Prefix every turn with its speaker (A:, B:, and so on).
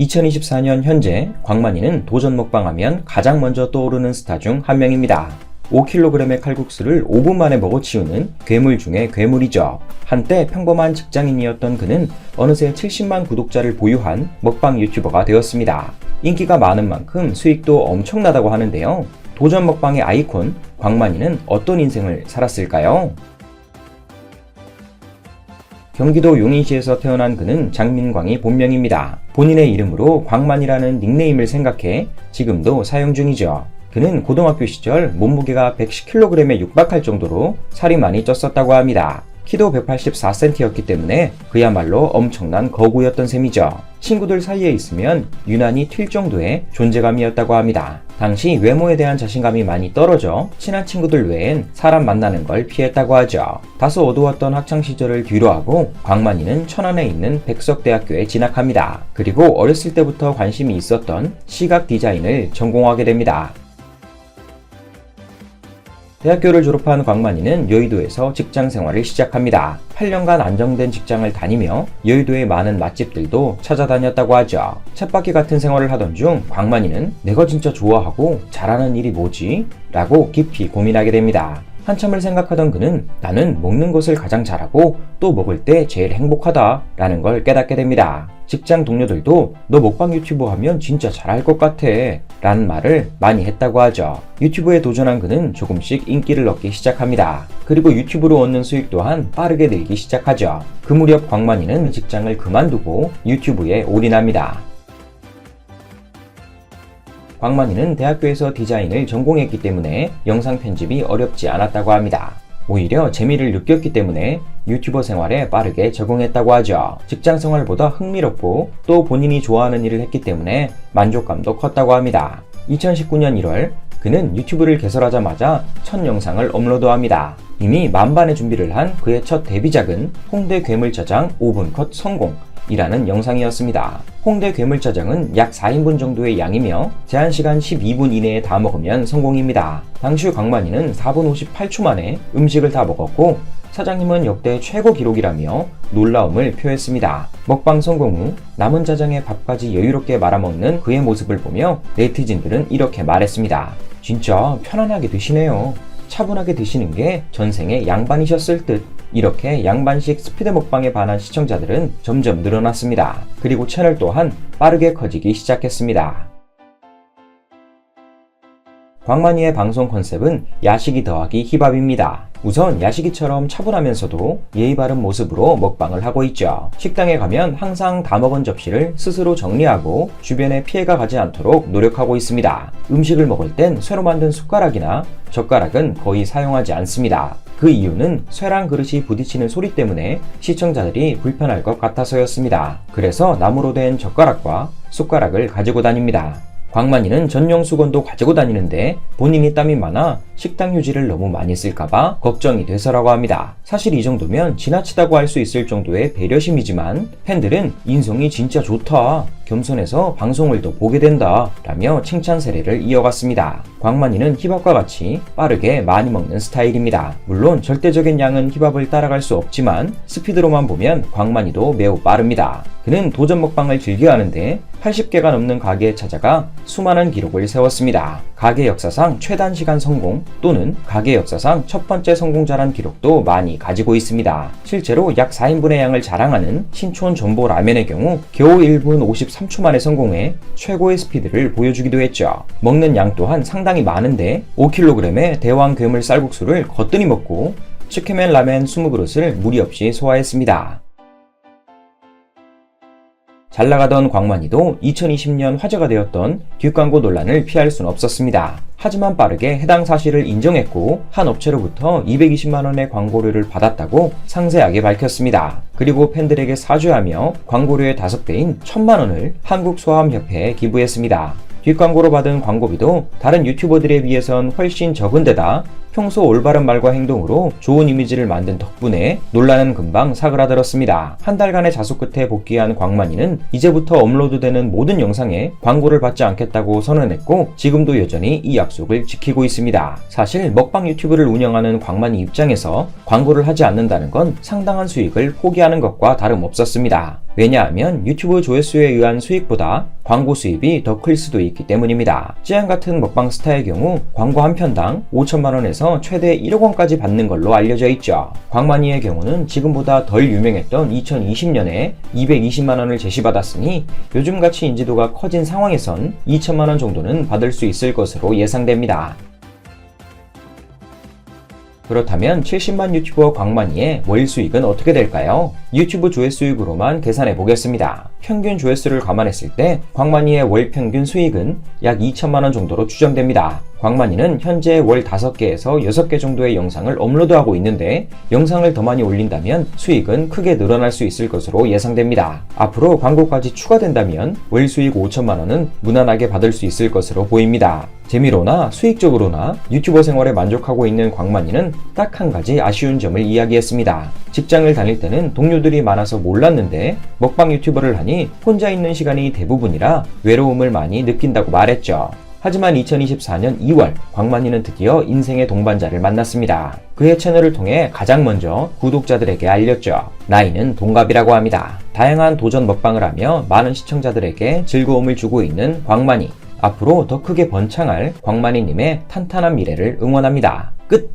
A: 2024년 현재 광만이는 도전 먹방하면 가장 먼저 떠오르는 스타 중 한 명입니다. 5kg의 칼국수를 5분 만에 먹어치우는 괴물 중의 괴물이죠. 한때 평범한 직장인이었던 그는 어느새 70만 구독자를 보유한 먹방 유튜버가 되었습니다. 인기가 많은 만큼 수익도 엄청나다고 하는데요. 도전 먹방의 아이콘 광만이는 어떤 인생을 살았을까요? 경기도 용인시에서 태어난 그는 장민광이 본명입니다. 본인의 이름으로 광만이라는 닉네임을 생각해 지금도 사용 중이죠. 그는 고등학교 시절 몸무게가 110kg에 육박할 정도로 살이 많이 쪘었다고 합니다. 키도 184cm였기 때문에 그야말로 엄청난 거구였던 셈이죠. 친구들 사이에 있으면 유난히 튈 정도의 존재감이었다고 합니다. 당시 외모에 대한 자신감이 많이 떨어져 친한 친구들 외엔 사람 만나는 걸 피했다고 하죠. 다소 어두웠던 학창 시절을 뒤로하고 광만이는 천안에 있는 백석대학교에 진학합니다. 그리고 어렸을 때부터 관심이 있었던 시각 디자인을 전공하게 됩니다. 대학교를 졸업한 광만이는 여의도에서 직장 생활을 시작합니다. 8년간 안정된 직장을 다니며 여의도의 많은 맛집들도 찾아다녔다고 하죠. 쳇바퀴 같은 생활을 하던 중 광만이는 내가 진짜 좋아하고 잘하는 일이 뭐지? 라고 깊이 고민하게 됩니다. 한참을 생각하던 그는 나는 먹는 것을 가장 잘하고 또 먹을 때 제일 행복하다 라는 걸 깨닫게 됩니다. 직장 동료들도 너 먹방 유튜버 하면 진짜 잘할 것 같아 라는 말을 많이 했다고 하죠. 유튜브에 도전한 그는 조금씩 인기를 얻기 시작합니다. 그리고 유튜브로 얻는 수익 또한 빠르게 늘기 시작하죠. 그 무렵 광만이는 직장을 그만두고 유튜브에 올인합니다. 광만이는 대학교에서 디자인을 전공했기 때문에 영상 편집이 어렵지 않았다고 합니다. 오히려 재미를 느꼈기 때문에 유튜버 생활에 빠르게 적응했다고 하죠. 직장 생활보다 흥미롭고 또 본인이 좋아하는 일을 했기 때문에 만족감도 컸다고 합니다. 2019년 1월 그는 유튜브를 개설하자마자 첫 영상을 업로드합니다. 이미 만반의 준비를 한 그의 첫 데뷔작은 홍대 괴물짜장 5분 컷 성공 이라는 영상이었습니다. 홍대 괴물짜장은 약 4인분 정도의 양이며 제한시간 12분 이내에 다 먹으면 성공입니다. 당시 광만이는 4분 58초 만에 음식을 다 먹었고 사장님은 역대 최고 기록이라며 놀라움을 표했습니다. 먹방 성공 후 남은 짜장에 밥까지 여유롭게 말아먹는 그의 모습을 보며 네티즌들은 이렇게 말했습니다. 진짜 편안하게 드시네요. 차분하게 드시는 게 전생의 양반이셨을 듯. 이렇게 양반식 스피드 먹방에 반한 시청자들은 점점 늘어났습니다. 그리고 채널 또한 빠르게 커지기 시작했습니다. 광만이의 방송 컨셉은 야식이 더하기 힙합입니다. 우선 야식이처럼 차분하면서도 예의 바른 모습으로 먹방을 하고 있죠. 식당에 가면 항상 다 먹은 접시를 스스로 정리하고 주변에 피해가 가지 않도록 노력하고 있습니다. 음식을 먹을 땐 쇠로 만든 숟가락이나 젓가락은 거의 사용하지 않습니다. 그 이유는 쇠랑 그릇이 부딪히는 소리 때문에 시청자들이 불편할 것 같아서였습니다. 그래서 나무로 된 젓가락과 숟가락을 가지고 다닙니다. 광만이는 전용 수건도 가지고 다니는데 본인이 땀이 많아 식당 휴지를 너무 많이 쓸까봐 걱정이 돼서라고 합니다. 사실 이 정도면 지나치다고 할 수 있을 정도의 배려심이지만 팬들은 인성이 진짜 좋다. 겸손해서 방송을 더 보게 된다. 라며 칭찬 세례를 이어갔습니다. 광만이는 힙합과 같이 빠르게 많이 먹는 스타일입니다. 물론 절대적인 양은 힙합을 따라갈 수 없지만 스피드로만 보면 광만이도 매우 빠릅니다. 그는 도전 먹방을 즐겨 하는데 80개가 넘는 가게에 찾아가 수많은 기록을 세웠습니다. 가게 역사상 최단 시간 성공 또는 가게 역사상 첫 번째 성공자란 기록도 많이 가지고 있습니다. 실제로 약 4인분의 양을 자랑하는 신촌 전보 라면의 경우 겨우 1분 53초 만에 성공해 최고의 스피드를 보여주기도 했죠. 먹는 양 또한 상당히 많은데 5kg의 대왕 괴물 쌀국수를 거뜬히 먹고 츠케멘 라멘 20그릇을 무리 없이 소화했습니다. 잘 나가던 광만이도 2020년 화제가 되었던 뒷광고 논란을 피할 수는 없었습니다. 하지만 빠르게 해당 사실을 인정했고 한 업체로부터 220만원의 광고료를 받았다고 상세하게 밝혔습니다. 그리고 팬들에게 사죄하며 광고료의 5배인 1000만원을 한국소아암협회에 기부했습니다. 뒷광고로 받은 광고비도 다른 유튜버들에 비해선 훨씬 적은 데다 평소 올바른 말과 행동으로 좋은 이미지를 만든 덕분에 논란은 금방 사그라들었습니다. 한 달간의 자수 끝에 복귀한 광만이는 이제부터 업로드되는 모든 영상에 광고를 받지 않겠다고 선언했고 지금도 여전히 이 약속을 지키고 있습니다. 사실 먹방 유튜브를 운영하는 광만이 입장에서 광고를 하지 않는다는 건 상당한 수익을 포기하는 것과 다름없었습니다. 왜냐하면 유튜브 조회수에 의한 수익보다 광고 수입이 더 클 수도 있기 때문입니다. 찌양 같은 먹방 스타의 경우 광고 한 편당 5천만 원에 서 최대 1억 원까지 받는 걸로 알려져 있죠. 광만이의 경우는 지금보다 덜 유명했던 2020년에 220만 원을 제시받았으니 요즘같이 인지도가 커진 상황에선 2천만 원 정도는 받을 수 있을 것으로 예상됩니다. 그렇다면 70만 유튜버 광만이의 월 수익은 어떻게 될까요? 유튜브 조회수 익으로만 계산해 보겠습니다. 평균 조회수를 감안했을 때 광만이의 월 평균 수익은 약 2천만 원 정도로 추정됩니다. 광만이는 현재 월 5개에서 6개 정도의 영상을 업로드하고 있는데 영상을 더 많이 올린다면 수익은 크게 늘어날 수 있을 것으로 예상됩니다. 앞으로 광고까지 추가된다면 월 수익 5천만원은 무난하게 받을 수 있을 것으로 보입니다. 재미로나 수익적으로나 유튜버 생활에 만족하고 있는 광만이는 딱 한 가지 아쉬운 점을 이야기했습니다. 직장을 다닐 때는 동료들이 많아서 몰랐는데 먹방 유튜버를 하니 혼자 있는 시간이 대부분이라 외로움을 많이 느낀다고 말했죠. 하지만 2024년 2월 광만이는 드디어 인생의 동반자를 만났습니다. 그의 채널을 통해 가장 먼저 구독자들에게 알렸죠. 나이는 동갑이라고 합니다. 다양한 도전 먹방을 하며 많은 시청자들에게 즐거움을 주고 있는 광만이 앞으로 더 크게 번창할 광만이님의 탄탄한 미래를 응원합니다. 끝!